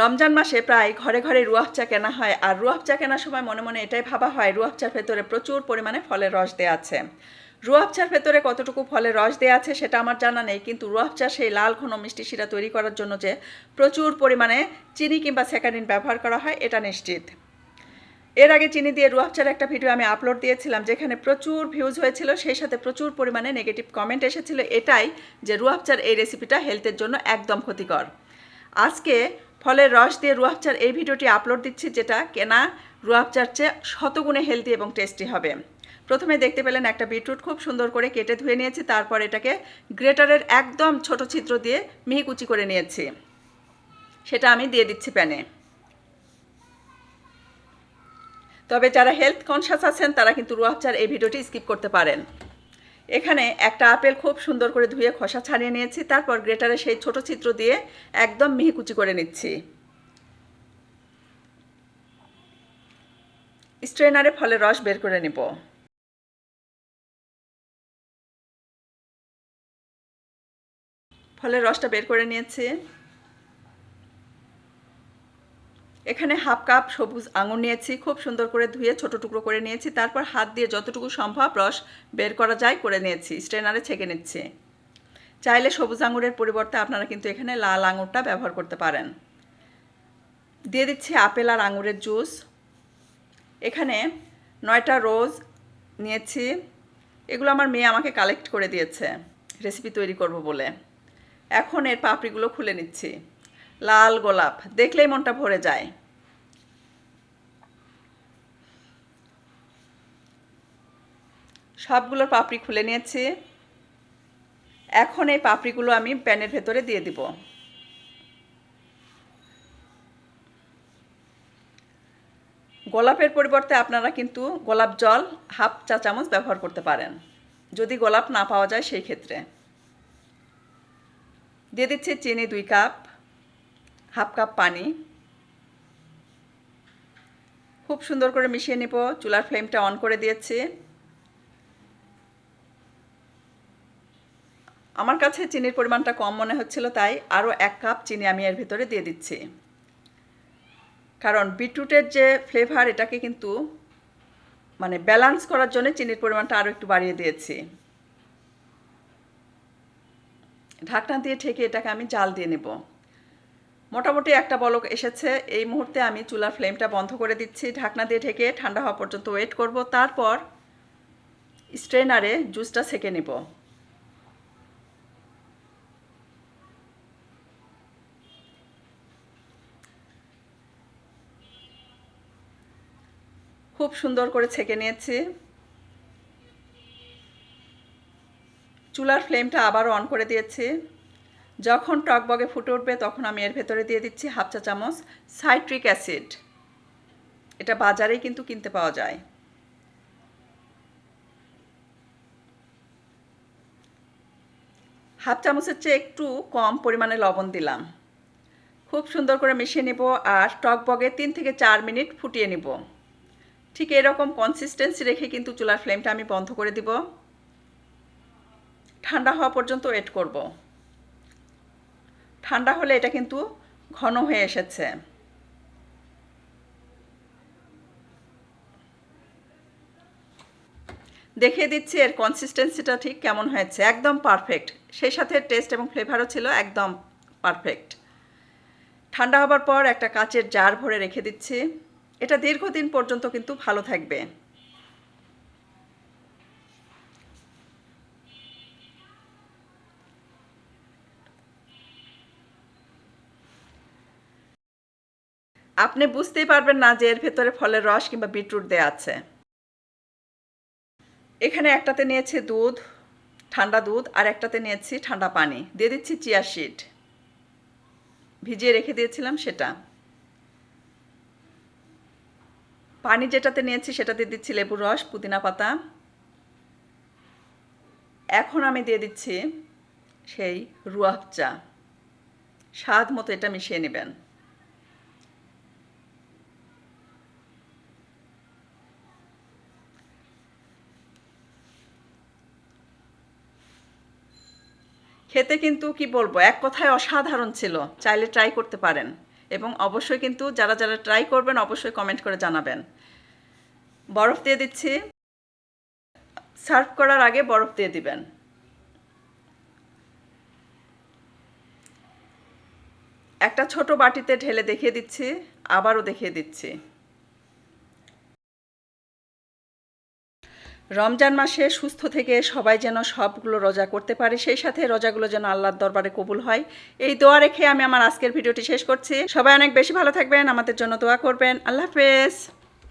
রমজান মাসে প্রায় ঘরে ঘরে রুয়াব চা কেনা হয় আর রুয়াব চা কেনার সময় মনে মনে এটাই ভাবা হয় রুয়াব চার ভেতরে প্রচুর পরিমাণে ফলের রস দেওয়া আছে। রুয়াব চার ভেতরে কতটুকু ফলের রস দেওয়া আছে সেটা আমার জানা নেই, কিন্তু রুয়াব চা সেই লাল ঘন মিষ্টি শিরা তৈরি করার জন্য যে প্রচুর পরিমাণে চিনি কিংবা স্যাকারিন ব্যবহার করা হয়, এটা নিশ্চিত। এর আগে চিনি দিয়ে রুয়াব চার একটা ভিডিও আমি আপলোড দিয়েছিলাম, যেখানে প্রচুর ভিউজ হয়েছিল, সেই সাথে প্রচুর পরিমাণে নেগেটিভ কমেন্ট এসেছিল, এটাই যে রুয়াব চার এই রেসিপিটা হেলথের জন্য একদম ক্ষতিকর। আজকে ফলের রস দিয়ে রুয়াবচার এই ভিডিওটি আপলোড দিচ্ছি, যেটা কেনা রুয়াবচার চেয়ে শতগুণে হেলদি এবং টেস্টি হবে। প্রথমে দেখতে পেলেন একটা বিটরুট খুব সুন্দর করে কেটে ধুয়ে নিয়েছি, তারপর এটাকে গ্রেটারের একদম ছোট ছিদ্র দিয়ে মিহি কুচি করে নিয়েছি। সেটা আমি দিয়ে দিচ্ছি প্যানে। তবে যারা হেলথ কনসাস আছেন, তারা কিন্তু রুয়াবচার এই ভিডিওটি স্কিপ করতে পারেন। এখানে একটা আপেল খুব সুন্দর করে ধুয়ে খোসা ছাড়িয়ে নিয়েছি, তারপর গ্রেটারে সেই ছোট চিত্র দিয়ে একদম মিহি কুচি করে নিচ্ছি। স্ট্রেনারে ফলের রস বের করে নিব। ফলের রসটা বের করে নিয়েছি। এখানে হাফ কাপ সবুজ আঙুর নিয়েছি, খুব সুন্দর করে ধুয়ে ছোট টুকরো করে নিয়েছি, তারপর হাত দিয়ে যতটুকু সম্ভব রস বের করা যায় করে নিয়েছি, স্ট্রেনারে ছেঁকে নিচ্ছি। চাইলে সবুজ আঙুরের পরিবর্তে আপনারা কিন্তু এখানে লাল আঙুরটা ব্যবহার করতে পারেন। দিয়ে দিচ্ছি আপেল আর আঙুরের জুস। এখানে নয়টা রোজ নিয়েছি, এগুলো আমার মেয়ে আমাকে কালেক্ট করে দিয়েছে, রেসিপি তৈরি করব বলে। এখন এর পাপড়িগুলো খুলে নিচ্ছি। লাল গোলাপ। দেখলেই মনটা ভরে যায়। সবগুলোর পাপড়ি খুলে নিয়েছি। এখন এই পাপড়িগুলো আমি প্যানের ভেতরে দিয়ে দিব। গোলাপের পরিবর্তে আপনারা কিন্তু গোলাপ জল হাফ চা চামচ ব্যবহার করতে পারেন। যদি গোলাপ না পাওয়া যায় সেই ক্ষেত্রে। দিয়ে দিচ্ছি চিনি দুই কাপ। হাফ কাপ পানি। খুব সুন্দর করে মিশিয়ে নিব। চুলার ফ্লেমটা অন করে দিয়েছি। আমার কাছে চিনির পরিমাণটা কম মনে হচ্ছিল, তাই আরও এক কাপ চিনি আমি এর ভিতরে দিয়ে দিচ্ছি। কারণ বিটরুটের যে ফ্লেভার, এটাকে কিন্তু মানে ব্যালান্স করার জন্য চিনির পরিমাণটা আরও একটু বাড়িয়ে দিয়েছি। ঢাকনা দিয়ে ঠেকে এটাকে আমি জাল দিয়ে নেব। মোটামুটি একটা বলক এসেছে। এই মুহূর্তে আমি চুলার ফ্লেমটা বন্ধ করে দিচ্ছি। ঢাকনা দিয়ে ঢেকে ঠান্ডা হওয়া পর্যন্ত ওয়েট করব। তারপর স্ট্রেনারে জুসটা সেকে নেব। খুব সুন্দর করে ছেঁকে নিয়েছি। চুলার ফ্লেমটা আবারও অন করে দিয়েছি। যখন টকবগে ফুটে উঠবে, তখন আমি এর ভেতরে দিয়ে দিচ্ছি হাফ চা চামচ সাইট্রিক অ্যাসিড। এটা বাজারেই কিন্তু কিনতে পাওয়া যায়। হাফ চামচের চেয়ে একটু কম পরিমাণে লবণ দিলাম। খুব সুন্দর করে মিশিয়ে নেব আর টকবগে তিন থেকে চার মিনিট ফুটিয়ে নেব। ঠিক এরকম কনসিস্টেন্সি রেখে কিন্তু চুলার ফ্লেমটা আমি বন্ধ করে দিব। ঠান্ডা হওয়া পর্যন্ত ওয়েট করব। ঠান্ডা হলে এটা কিন্তু ঘন হয়ে এসেছে। দেখিয়ে দিচ্ছি এর কনসিস্টেন্সিটা ঠিক কেমন হয়েছে। একদম পারফেক্ট সেই সাথে টেস্ট এবং ফ্লেভারও ছিল একদম পারফেক্ট ঠান্ডা হবার পর একটা কাচের জার ভরে রেখে দিচ্ছি। এটা দীর্ঘদিন পর্যন্ত কিন্তু ভালো থাকবে। আপনি বুঝতেই পারবেন না যে এর ভেতরে ফলের রস কিংবা বিটরুট দেওয়া আছে। এখানে একটাতে নিয়েছি দুধ, ঠান্ডা দুধ, আর একটাতে নিয়েছি ঠান্ডা পানি। দিয়ে দিচ্ছি চিয়া শিট ভিজিয়ে রেখে দিয়েছিলাম সেটা। পানি যেটাতে নিয়েছি সেটাতে দিচ্ছি লেবুর রস, পুদিনা পাতা। এখন আমি দিয়ে দিচ্ছি সেই রুয়াব চা। স্বাদ মতো এটা মিশিয়ে নেবেন। খেতে কিন্তু কি বলব, এক কথায় অসাধারণ ছিল, চাইলে ট্রাই করতে পারেন। এবং অবশ্যই কিন্তু যারা যারা ট্রাই করবেন, অবশ্যই কমেন্ট করে জানাবেন। বরফ দিয়ে দিচ্ছি। সার্ভ করার আগে বরফ দিয়ে দিবেন। একটা ছোট বাটিতে ঢেলে দেখিয়ে দিচ্ছি, আবারও দেখিয়ে দিচ্ছি। রমজান মাসে সুস্থ থেকে সবাই যেন সবগুলো রোজা করতে পারে, সেই সাথে রোজাগুলো যেন আল্লাহর দরবারে কবুল হয়। এই দোয়া রেখে আমি আমার আজকের ভিডিওটি শেষ করছি। সবাই অনেক বেশি ভালো থাকবেন, আমাদের জন্য দোয়া করবেন। আল্লাহ হাফেজ।